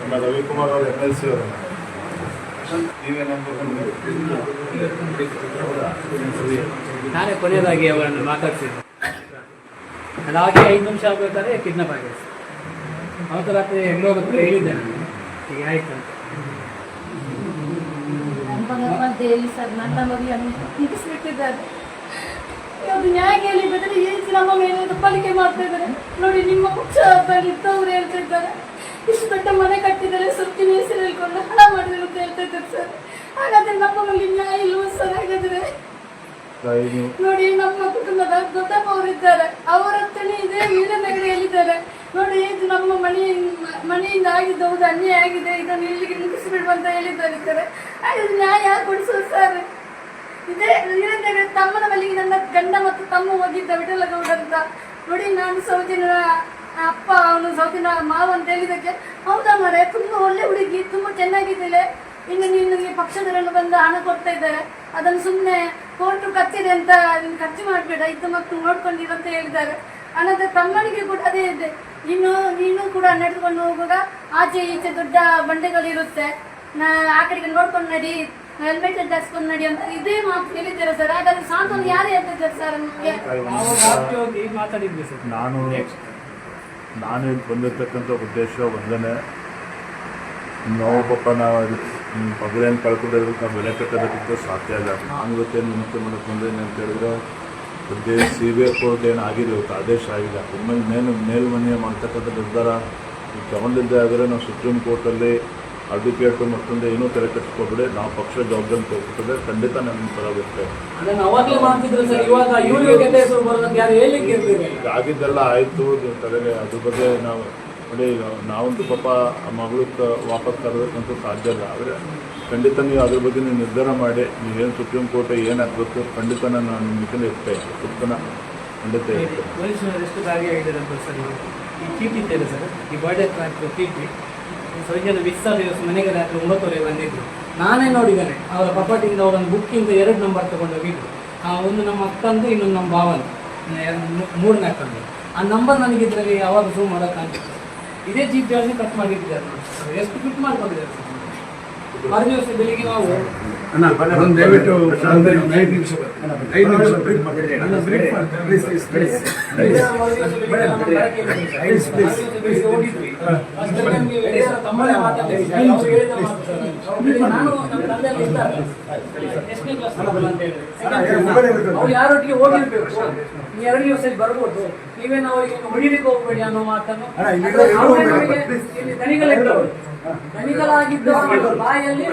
ನಮ್ಮ ರವಿಕುಮಾರ್ ಅವರು M L C ಅವರು ನೀವೇ ನಂಬರ್ ನಾನೇ ಕೊನೆಯದಾಗಿ ಅವರನ್ನು ಮಾತಾಡ್ಸಿದ್ದೆ ಅದಾಗಿ ಐದು ನಿಮಿಷ ಆಗ್ಬೇಕಾದ್ರೆ ಕಿಡ್ನಾಪ್ ಆಗಿದೆ ಅವತ್ತು ರಾತ್ರಿ ಹೆಂಗೋ ಹತ್ರ ಹೇಳಿದ್ದೆ ನಾನು. ಈಗ ಆಯ್ತು ಅಂತ. ಹೇಳಿ ಸರ್ ನನ್ನ ಮಗಳಿಗೆ ಮುಗಿಸ್ಬಿಟ್ಟಿದ್ದಾರೆ ಅದು ನ್ಯಾಯ ಹೇಳಿದ್ರೆ ಏನು ನಮ್ಮ ಮೇಲೆ ದಬ್ಬಾಳಿಕೆ ಮಾಡ್ತಾ ಇದ್ದಾರೆ ನೋಡಿ ನಿಮ್ಮ ಪಕ್ಷದಲ್ಲಿ ಇದ್ದವ್ರು ಹೇಳ್ತಾ ಇದ್ದಾರೆ ಇಷ್ಟು ದೊಡ್ಡ ಮನೆ ಕಟ್ಟಿದ್ದಾರೆ ಸುತ್ತಿನ ಹೆಸರು ಹೇಳ್ಕೊಂಡು ಹಣ ಮಾಡಿದ್ರು ಅಂತ ಹೇಳ್ತಾ ಇದ್ದಾರೆ ಸರ್. ಹಾಗಾದ್ರೆ ನಮ್ಮ ಮಗಳಿಗೆ ನ್ಯಾಯ ಇಲ್ವ ಸರ್ ಹಾಗಾದ್ರೆ? ನೋಡಿ ನಮ್ಮ ಕುಟುಂಬದ ದೊಡ್ಡಪ್ಪ ಇದ್ದಾರೆ ಅವರ ಹತ್ರನೇ ಇದೆ ವೀರನಗರಿಯಲ್ಲಿದ್ದಾರೆ ನೋಡಿ ಇದು ನಮ್ಮ ಮನೆ ಮನೆಯಿಂದ ಆಗಿದ್ದ ಹೌದು ಅನ್ಯಾಯ ಆಗಿದೆ. ಇದನ್ನು ಇಲ್ಲಿಗೆ ಮುಗಿಸಿಬಿಡುವ ಅಂತ ಹೇಳಿದ್ದಾರೆ ಸರ್. ಹಾಗಾದ್ರೆ ನ್ಯಾಯ ಕೊಡಿಸೋದು ಸರ್ ಇದೇ ವೀರನಗರ ತಮ್ಮನ ಮನೆಗೆ ನನ್ನ ಗಂಡ ಮತ್ತು ತಮ್ಮ ಹೋಗಿದ್ದ ವಿಠಲಗೌಡ ಅಂತ ನೋಡಿ ನಾನು ಸೌದಿನ ಅಪ್ಪ, ಅವನು ಸೌದಿನ ಮಾವ ಅಂತ ಹೇಳಿದಕ್ಕೆ ಹೌದಾ ಮರೆ ತುಂಬ ಒಳ್ಳೆ ಹುಡುಗಿ, ತುಂಬ ಚೆನ್ನಾಗಿದ್ದಾಳೆ. ಇನ್ನು ನೀನು ಪಕ್ಷದವರೆಲ್ಲ ಬಂದು ಹಣ ಕೊಡ್ತಾ ಇದ್ದಾರೆ. ಅದನ್ನು ಸುಮ್ಮನೆ ಕೋರ್ಟು ಕಚ್ಚಿದೆ ಅಂತ ನೀನು ಖರ್ಚು ಮಾಡಬೇಡ, ಇದ್ದ ಮಕ್ಕಳು ನೋಡ್ಕೊಂಡಿರು ಅಂತ ಹೇಳಿದ್ದಾರೆ. ಅನಂತರ ತಮ್ಮನಿಗೆ ಕೂಡ ಅದೇ ಇದೆ. ಇನ್ನು ನೀನು ಕೂಡ ನಡೆದುಕೊಂಡು ಹೋಗುವಾಗ ಆಚೆ ಈಚೆ ದೊಡ್ಡ ಬಂಡೆಗಳಿರುತ್ತೆ. ಆ ಕಡೆಗೆ ನೋಡ್ಕೊಂಡು ನಡಿ. ಹೆಲ್ಮೆಟ್ ಧರಿಸ್ಕೊಂಡು ನಡಿ ಅಂತ ಇದೇ ಮಾತು ಹೇಳಿದ್ದಾರೆ ಸರ್ ಹಾಗಾದ್ರೆ ಸಾಂತ್ವನ ಯಾರು ಹೇಳ್ತಿದ್ದಾರೆ ಸರ್ ನಮಗೆ? ಮಾತಾಡಿದ್ವಿ ಸರ್ ನಾನು ನಾನು ಇಲ್ಲಿ ಬಂದಿರ್ತಕ್ಕಂಥ ಉದ್ದೇಶ ಒಂದನೇ ನಾವು ಪಾಪ ನಾವು ಮಗಳೇನು ಕಳ್ಕೊಂಡಿರೋದಕ್ಕೆ ನಾವು ಬೆಲೆ ಕಟ್ಟೋದಕ್ಕಿಂತ ಸಾಧ್ಯ ಇಲ್ಲ. ನಾನು ಇವತ್ತೇನು ವಿನಂತಿ ಮಾಡಕ್ಕೆ ಬಂದೇನೆ ಅಂತ ಹೇಳಿದ್ರೆ ಉದ್ದೇಶ ಸಿ ಬಿ ಐ ಕೋರ್ಟ್ ಏನು ಆಗಿದೆ ಇವತ್ತು ಆದೇಶ ಆಗಿದೆ ಒಮ್ಮೆ ಮೇಲ್ ಮೇಲ್ಮನೆ ಮಾಡ್ತಕ್ಕಂಥ ನಿರ್ಧಾರ ತಗೊಂಡಿದ್ದೆ ಆದರೆ ನಾವು ಸುಪ್ರೀಂ ಕೋರ್ಟಲ್ಲಿ ಅಡ್ವೊಕೇಟು ಮತ್ತೊಂದು ಏನೂ ತೆರೆ ಕಟ್ಟಿಸ್ಕೊಬಿಡಿ ನಾವು ಪಕ್ಷ ಜವಾಬ್ದಾರಿ ಹೋಗ್ತದೆ ಖಂಡಿತ ನನ್ನ ಪರ ಈಗ ಆಗಿದ್ದೆಲ್ಲ ಆಯಿತು. ತಲೆಗೆ ಅದ್ರ ಬಗ್ಗೆ ನಾವು ನೋಡಿ ನಾವಂತೂ ಪಾಪ ಆ ಮಗಳು ವಾಪಸ್ ತರೋದಕ್ಕಂತೂ ಸಾಧ್ಯ ಇಲ್ಲ. ಆದರೆ ಖಂಡಿತ ನೀವು ಅದ್ರ ಬಗ್ಗೆ ನೀವು ನಿರ್ಧಾರ ಮಾಡಿ. ನೀವೇನು ಸುಪ್ರೀಂ ಕೋರ್ಟ್ ಏನು ಆಗಬೇಕು ಖಂಡಿತ ನಾನು ನಿಮಗೆ ಮಿಷನ್ ಇರ್ತೇನೆ. ಸುತ್ತನ ಖಂಡಿತ ಇರ್ತೇನೆ. ಮಿಸ್ ಆದ ದಿವಸ ಮನೆಗೆ ರಾತ್ರಿ ಒಂಬತ್ತುವರೆಗೆ ಬಂದಿದ್ರು. ನಾನೇ ನೋಡಿದ್ದೇನೆ. ಅವರ ಪಪಾಟಿಯಿಂದ ಅವರೊಂದು ಬುಕ್ಕಿಂದ ಎರಡು ನಂಬರ್ ತಗೊಂಡು ಹೋಗಿದ್ರು ಆ ಒಂದು ನಮ್ಮ ಅಕ್ಕಂದು, ಇನ್ನೊಂದು ನಮ್ಮ ಭಾವನ ಮೂರನೇ ಅಕ್ಕಂದು. ಆ ನಂಬರ್ ನನಗಿದ್ರಲ್ಲಿ ಯಾವಾಗ ಮಾಡೋಕೆ ಮಾಡೋಕ್ಕಾಗ್ತದೆ ಇದೇ ಜೀಪ್ ಜಾಸ್ತಿ ಕಟ್ ಮಾಡಿದ್ದಾರೆ. ಎಷ್ಟು ಫಿಟ್ ಮಾಡ್ಕೊಂಡಿದ್ದಾರೆ? ಬೆಳಿಗ್ಗೆ ನಾವು ದಯವಿಟ್ಟು ಐದು ನಿಮಿಷ. ಐದು ನಿಮಿಷ ಬ್ರೇಕ್ ಹೋಗಿದ್ವಿ. ತಮ್ಮನೇ. ನಾನು ನಮ್ಮ ತಂದೆಯಲ್ಲಿ ಇದ್ದಾರೆ. ಎಷ್ಟನೇ ಕ್ಲಾಸ್ ಅಂತ ಹೇಳಿದ್ರು. ಅವ್ರು ಯಾರೊಟ್ಟಿಗೆ ಹೋಗಿರ್ಬೇಕು? ಈ ಎರಡು ದಿವಸ ಇಲ್ಲಿ ಬರ್ಬೋದು. ನೀವೇನು ಅವರಿಗೆ ಹೊಡಿಲಿಕ್ಕೆ ಹೋಗ್ಬೇಡಿ ಅನ್ನೋ ಮಾತನ್ನು ಇಲ್ಲಿ ಇಲ್ಲಿ ಬಾಯಲ್ಲಿ